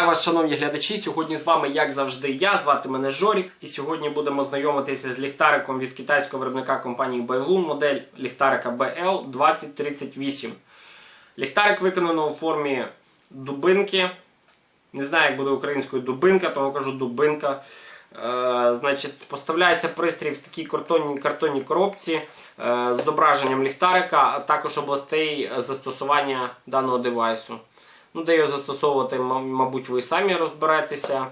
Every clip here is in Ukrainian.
вас, шановні глядачі. Сьогодні з вами, як завжди, я. Звати мене Жорік. І сьогодні будемо знайомитися з ліхтариком від китайського виробника компанії Bailun, модель ліхтарика BL2038. Ліхтарик виконано у формі дубинки. Не знаю, як буде українською дубинка, тому кажу дубинка. Е, значить, поставляється пристрій в такій картонній, картонній коробці е, з зображенням ліхтарика, а також областей застосування даного девайсу. Ну, де його застосовувати, мабуть, ви самі розберетеся.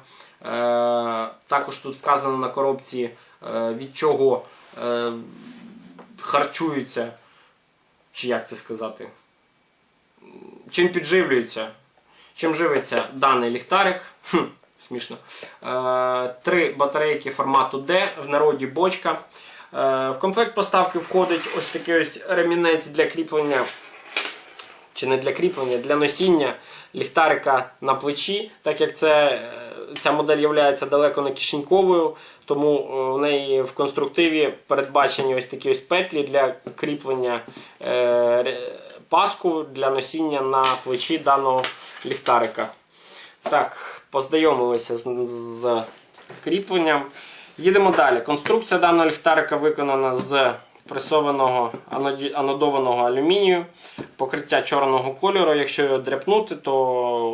Е, також тут вказано на коробці, е, від чого е, харчуються, чи як це сказати, чим підживлюється, чим живиться даний ліхтарик. Хм, смішно. Три батарейки формату D, в народі бочка. В комплект поставки входить ось такий ось ремінець для кріплення чи не для кріплення, для носіння ліхтарика на плечі, так як це, е, ця модель є далеко не кишеньковою, тому е, в неї в конструктиві передбачені ось такі ось петлі для кріплення е, паску для носіння на плечі даного ліхтарика. Так, познайомилися з, з кріпленням. Їдемо далі. Конструкція даного ліхтарика виконана з пресованого анодованого алюмінію, покриття чорного кольору. Якщо його дряпнути, то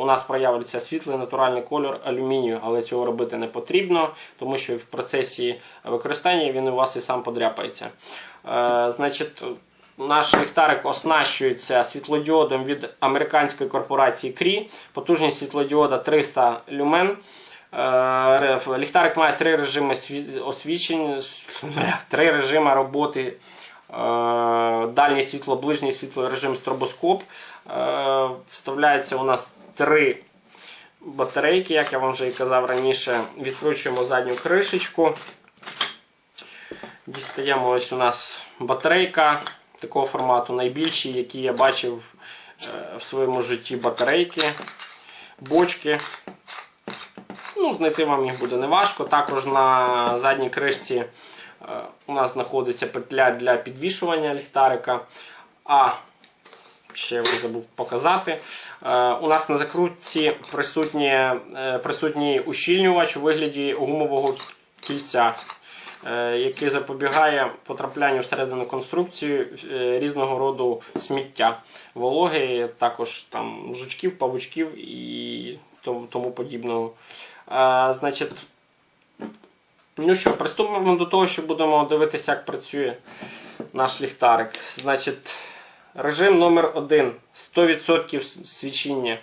у нас проявиться світлий натуральний кольор алюмінію, але цього робити не потрібно, тому що в процесі використання він у вас і сам подряпається. Е, значить, наш ліхтарик оснащується світлодіодом від американської корпорації Cree. Потужність світлодіода 300 люмен. Е, Ліхтарик має три режими сві- освічень, три режими роботи. Е, Дальнє світло, ближнє світло, режим стробоскоп. Е, Вставляється у нас три батарейки, як я вам вже і казав раніше. Відкручуємо задню кришечку. Дістаємо ось у нас батарейка такого формату, найбільші, які я бачив в своєму житті батарейки, бочки. Ну, знайти вам їх буде неважко. Також на задній кришці е, у нас знаходиться петля для підвішування ліхтарика. А ще я забув показати. Е, у нас на закрутці присутні, е, присутній ущільнювач у вигляді гумового кільця, який запобігає потраплянню всередину конструкції різного роду сміття, вологи, також там жучків, павучків і тому подібного. Значить, ну що, приступимо до того, що будемо дивитися, як працює наш ліхтарик. Значить, режим номер 1 100% свічіння.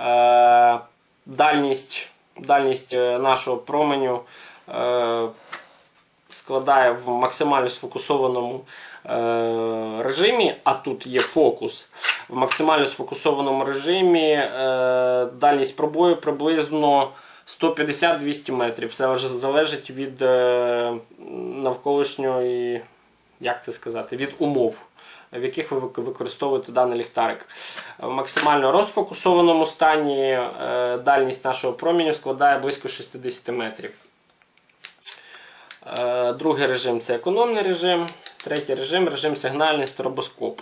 Е, дальність, дальність е, нашого променю е, складає в максимально сфокусованому режимі, а тут є фокус. В максимально сфокусованому режимі дальність пробою приблизно 150-200 метрів. Все вже залежить від е, навколишньої, як це сказати, від умов. В яких ви використовуєте даний ліхтарик. В максимально розфокусованому стані е, дальність нашого проміню складає близько 60 метрів. Е, Другий режим це економний режим. Третій режим режим сигнальний стробоскоп.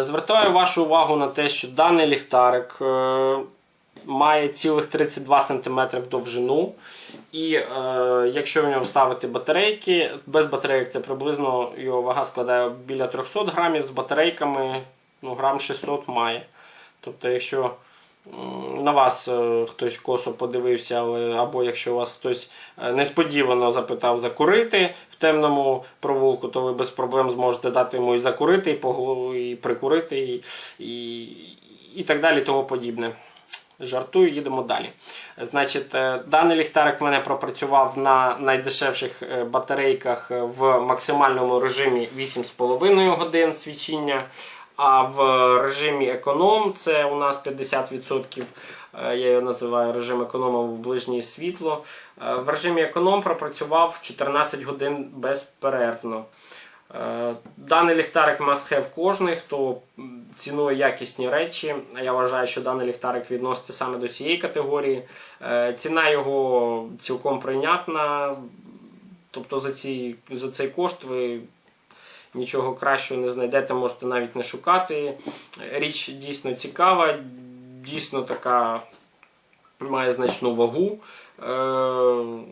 Звертаю вашу увагу на те, що даний ліхтарик має цілих 32 см довжину. І е, якщо в нього вставити батарейки, без батарейок це приблизно його вага складає біля 300 грамів, з батарейками ну, грам 600 має. Тобто, якщо на вас е, хтось косо подивився, або якщо вас хтось е, несподівано запитав закурити в темному провулку, то ви без проблем зможете дати йому і закурити, і, погло- і прикурити, і, і, і так далі, тому подібне. Жартую, їдемо далі. Значить, е, даний ліхтарик в мене пропрацював на найдешевших е, батарейках е, в максимальному режимі 8,5 годин свічіння. А в режимі економ це у нас 50%. е, Я його називаю режим економа в ближнє світло. В режимі економ пропрацював 14 годин безперервно. Е, Даний ліхтарик must have кожний, хто цінує якісні речі. Я вважаю, що даний ліхтарик відноситься саме до цієї категорії. Е, Ціна його цілком прийнятна. Тобто за, ці, за цей кошт ви нічого кращого не знайдете, можете навіть не шукати. Річ дійсно цікава, дійсно така має значну вагу, е,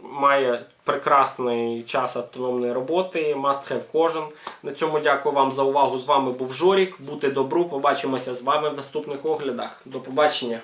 має прекрасний час автономної роботи, must have кожен. На цьому дякую вам за увагу. З вами був Жорік. Бути добру. Побачимося з вами в наступних оглядах. До побачення.